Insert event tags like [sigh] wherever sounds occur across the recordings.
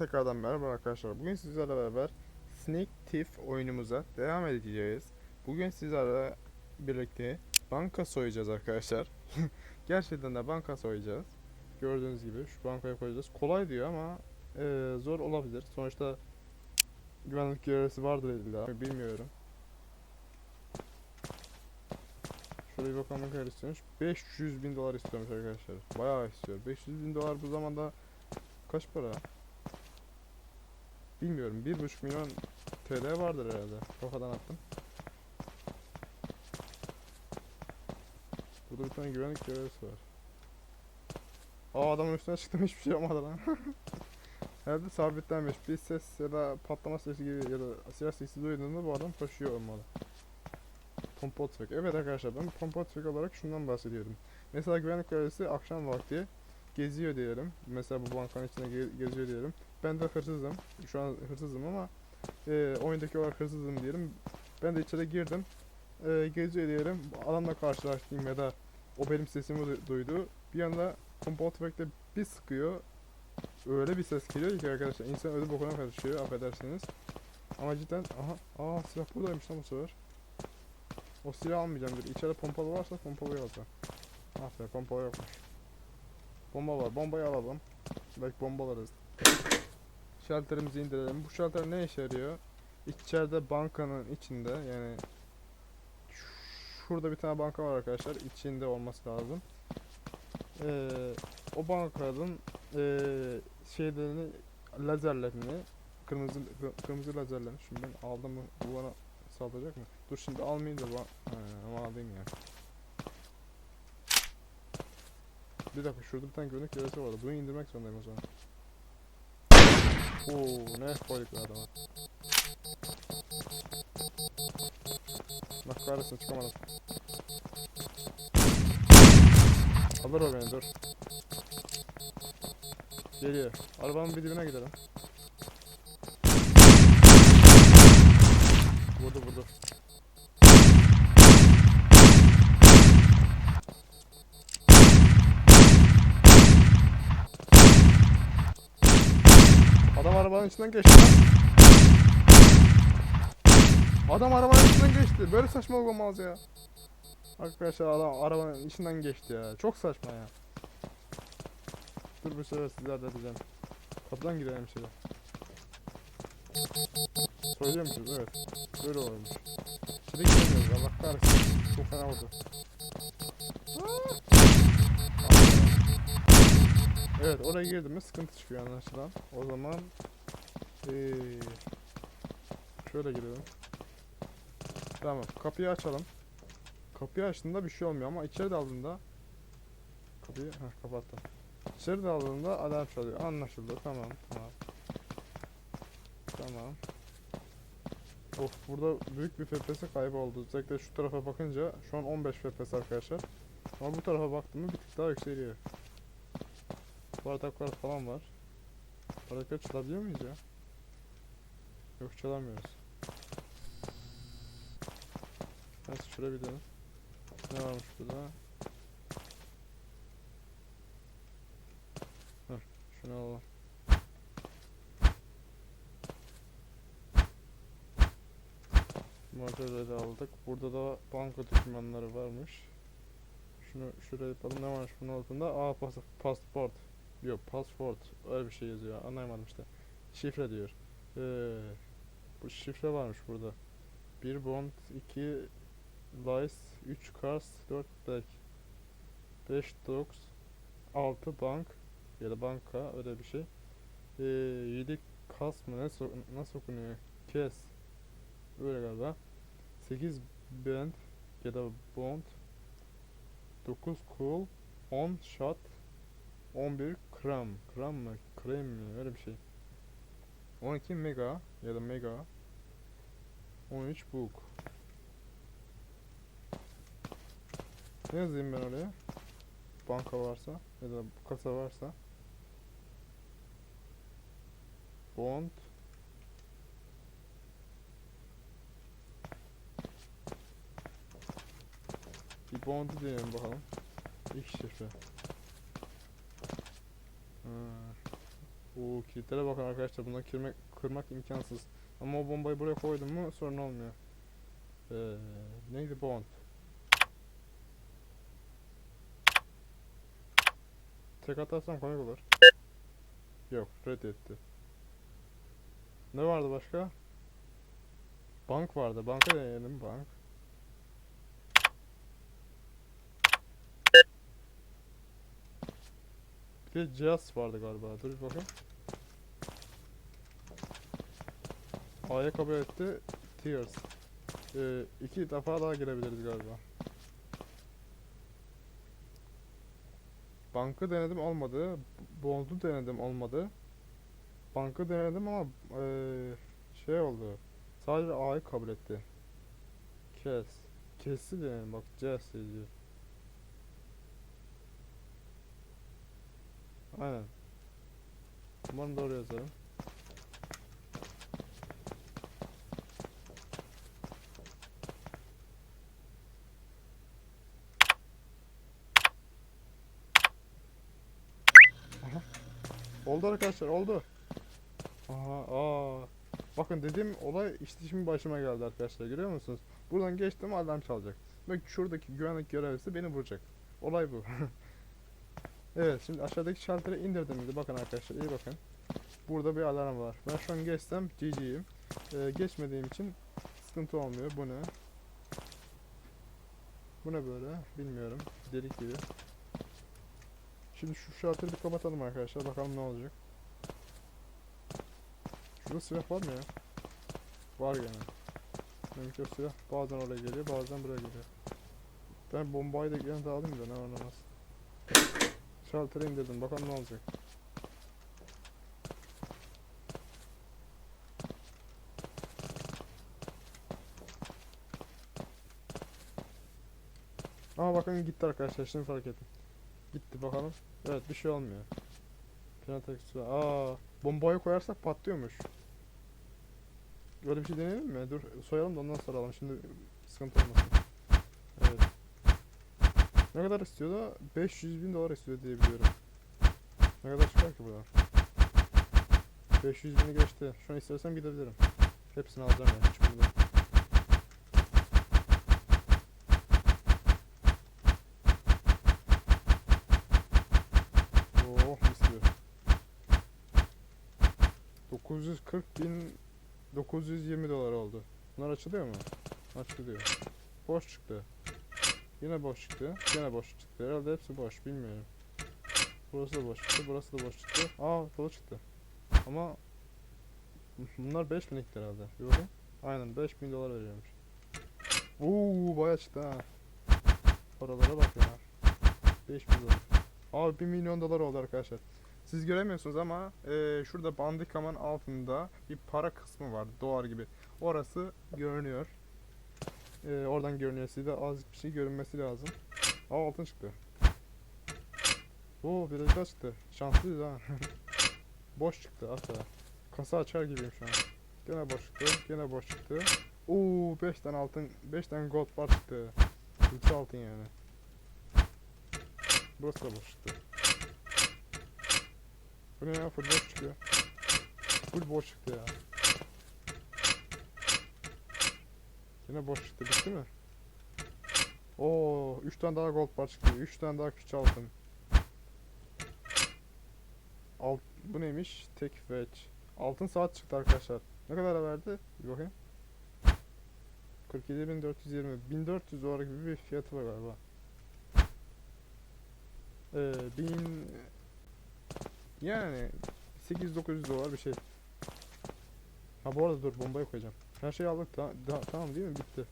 tekrardan merhaba arkadaşlar. Bugün sizlerle beraber Sneak Thief oyunumuza devam edeceğiz. Bugün sizlerle birlikte banka soyacağız arkadaşlar. [laughs] Gerçekten de banka soyacağız. Gördüğünüz gibi şu bankaya koyacağız. Kolay diyor ama eee, zor olabilir. Sonuçta güvenlik görevlisi vardır illa. Bilmiyorum. Şuraya bakalım ne istiyormuş. 500 bin dolar istiyormuş arkadaşlar. Bayağı istiyor. 500 bin dolar bu zamanda kaç para? Bilmiyorum. 1,5 milyon TL vardır herhalde. Kafadan attım. Burada bir tane güvenlik görevlisi var. Aa adamın üstüne çıktım hiçbir şey olmadı lan. [laughs] herhalde sabitlenmiş. Bir ses ya da patlama sesi gibi ya da silah sesi duyduğunda bu adam koşuyor olmalı. Pompa tüfek. Evet arkadaşlar ben pompa tüfek olarak şundan bahsediyorum. Mesela güvenlik görevlisi akşam vakti geziyor diyelim. Mesela bu bankanın içinde ge- geziyor diyelim. Ben de hırsızım. Şu an hırsızım ama e, oyundaki olarak hırsızım diyelim. Ben de içeri girdim. E, geziyor diyelim. Adamla karşılaştım ya da o benim sesimi du- duydu. Bir anda pompalı tüfekle bir sıkıyor. Öyle bir ses geliyor ki arkadaşlar insan ödü bokuna karışıyor affedersiniz. Ama cidden aha aa silah buradaymış lan bu sefer. O silahı almayacağım dedi. İçeride pompalı varsa pompalıyı alacağım. Ah be pompalı yokmuş. Bomba var. Bombayı alalım. Belki bombalarız. Şalterimizi indirelim. Bu şalter ne işe yarıyor? İçeride bankanın içinde yani şurada bir tane banka var arkadaşlar. İçinde olması lazım. Ee, o bankanın ee, şeylerini lazerlerini kırmızı kı- kırmızı lazerlerini şimdi ben aldım mı bu bana saldıracak mı? Dur şimdi almayayım da Aynen, ama alayım ya. Bir dakika şurada bir tane güvenlik görevlisi vardı. Bunu indirmek zorundayım o zaman. Oo ne koyduk be adama. Bak kahretsin çıkamadım. Alır o beni dur. Geliyor. Arabanın bir dibine gidelim. Vurdu vurdu. Arabanın içinden geçti. Adam arabanın içinden geçti. Böyle saçmalık olmaz ya. Arkadaşlar adam arabanın içinden geçti ya. Çok saçma ya. Dur bu sefer sizler de edeceğim. Kapıdan girelim şöyle. Söylüyor musunuz? Evet. Böyle olmuş. Şimdi giremiyoruz. Allah kahretsin. Çok fena oldu. Evet oraya girdim mi sıkıntı çıkıyor anlaşılan. O zaman eee şöyle girelim. Tamam kapıyı açalım. Kapıyı açtığında bir şey olmuyor ama içeri daldığında kapıyı heh, kapattım. İçeri daldığında alarm çalıyor. Anlaşıldı. Tamam tamam. Tamam. Of burada büyük bir FPS kayboldu. Özellikle şu tarafa bakınca şu an 15 FPS arkadaşlar. Ama bu tarafa baktığımda bir tık daha yükseliyor. Bardaklar falan var. Bardaklar çalabiliyor muyuz ya? Yok çalamıyoruz. Neyse şuraya. Ne varmış burada? Heh, şunu alalım. Malzemeleri aldık. Burada da banka dokümanları varmış. Şunu şuraya yapalım. Ne varmış bunun altında? Aa pas pasport. Yok passport. Öyle bir şey yazıyor. Anlayamadım işte. Şifre diyor. Ee, bu şifre varmış burada. 1 bond, 2 lice, 3 cars, 4 black. 5 dogs, 6 bank ya da banka öyle bir şey. Ee, 7 kas mı? Nasıl, nasıl okunuyor? Kes. Öyle galiba. 8 band ya da bond. 9 cool, 10 shot, 11 kram. Kram mı? Krem mi? Öyle bir şey. 12 mega ya da mega. 13 book. Ne yazayım ben oraya? Banka varsa ya da kasa varsa. Bond. Bir bond'u deneyelim bakalım. İlk şifre. Ha. Oo kilitlere bakın arkadaşlar bunları kırmak, kırmak imkansız. Ama o bombayı buraya koydum mu sorun olmuyor. Ee, neydi bond? Tek atarsam komik olur. Yok reddetti. Ne vardı başka? Bank vardı. Banka deneyelim bank. Bir de cihaz vardı galiba. Dur bir bakayım. A'ya kabul etti. Tears. Ee, iki defa daha girebiliriz galiba. Bankı denedim olmadı. Bond'u denedim olmadı. Bankı denedim ama eee, şey oldu. Sadece A'yı kabul etti. Kes. Kes'i denedim bak Ces yazıyor. Aynen. Umarım doğru yazarım. Aha. Oldu arkadaşlar oldu. Aha aa. Bakın dediğim olay işte şimdi başıma geldi arkadaşlar görüyor musunuz? Buradan geçtim alarm çalacak. Bak şuradaki güvenlik görevlisi beni vuracak. Olay bu. [laughs] evet şimdi aşağıdaki şalteri indirdim bir de bakın arkadaşlar iyi bakın. Burada bir alarm var. Ben şu an geçsem GG'yim. Ee, geçmediğim için sıkıntı olmuyor. Bu ne? Bu ne böyle? Bilmiyorum. Delik gibi. Şimdi şu şalteri bir kapatalım arkadaşlar. Bakalım ne olacak. Şurada silah var mı ya? Var gene. Ki o silah bazen oraya geliyor bazen buraya geliyor. Ben bombayı da yanında alayım da ne var Şalteri indirdim bakalım ne olacak. Aa bakın gitti arkadaşlar şimdi fark ettim. Gitti bakalım. Evet bir şey olmuyor. Pinatek Aa bombayı koyarsak patlıyormuş. Böyle bir şey deneyelim mi? Dur soyalım da ondan soralım. Şimdi sıkıntı olmasın. Ne kadar istiyordu? 500 bin dolar istiyor diye biliyorum. Ne kadar çıkar ki buradan? 500 bini geçti. Şu an istersem gidebilirim. Hepsini alacağım yani. Hiç. Oh mis gibi. 940 bin 920 dolar oldu. Bunlar açılıyor mu? Açılıyor. Boş çıktı. Yine boş çıktı. Yine boş çıktı. Herhalde hepsi boş. Bilmiyorum. Burası da boş çıktı. Burası da boş çıktı. Aa dolu çıktı. Ama bunlar 5000 likti herhalde. Bir bakayım. Aynen 5000 dolar veriyormuş. Oo bayağı çıktı ha. Paralara bak ya. 5000 dolar. Abi 1 milyon dolar oldu arkadaşlar. Siz göremiyorsunuz ama eee, şurada bandikamanın altında bir para kısmı var. Dolar gibi. Orası görünüyor. Eee, oradan görünüyor. Size azıcık bir şey görünmesi lazım. Aa altın çıktı. Oo biraz daha çıktı. Şanslıyız ha. [laughs] boş çıktı asla. Kasa açar gibiyim şu an. Gene boş çıktı. Gene boş çıktı. Oo 5 tane altın, 5 tane gold bar çıktı. 3 altın yani. Burası da boş çıktı. Bu ne ya full boş çıkıyor. Full boş çıktı ya. Yine boş çıktı bitti mi? Oo 3 tane daha gold bar çıktı. 3 tane daha küçük altın. Alt, bu neymiş? Tek fetch. Altın saat çıktı arkadaşlar. Ne kadar verdi? Bir bakayım. 47.420 1400 dolar gibi bir fiyatı var galiba. Ee, 1000 yani 8-900 dolar bir şey. Ha bu arada dur bombayı koyacağım. Her şeyi aldık ta- da- tamam değil mi? Bitti.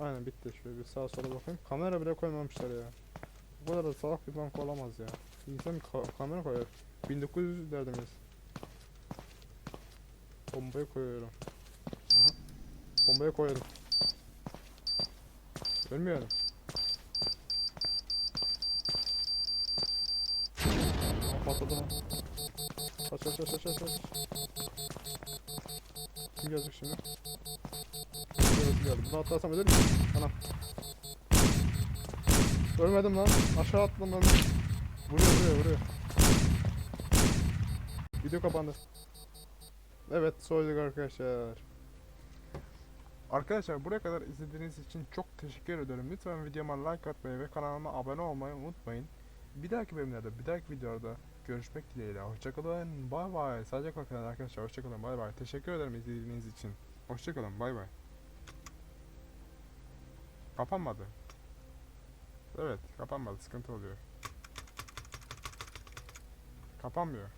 Aynen bitti. Şöyle bir sağa sola bakayım. Kamera bile koymamışlar ya. Bu kadar da salak bir bank olamaz ya. İnsan ka- kamera koyar. 1900 derdimiz. Bombayı koyuyorum. Aha. Bombayı koydum. Ölmüyorum. Patladı kaç kaç kaç kaç kaç. Kim gelecek şimdi? Geldi. Bunu atlarsam ölür müyüm? Anam. Ölmedim lan. Aşağı attım lan. Vuruyor vuruyor vuruyor. Video kapandı. Evet soyduk arkadaşlar. Arkadaşlar buraya kadar izlediğiniz için çok teşekkür ederim. Lütfen videoma like atmayı ve kanalıma abone olmayı unutmayın. Bir dahaki bölümlerde, bir dahaki videoda görüşmek dileğiyle. Hoşçakalın. Bay bay. Sadece kalın arkadaşlar. Hoşçakalın. Bay bay. Teşekkür ederim izlediğiniz için. Hoşçakalın. Bay bay. Kapanmadı. Evet, kapanmadı. Sıkıntı oluyor. Kapanmıyor.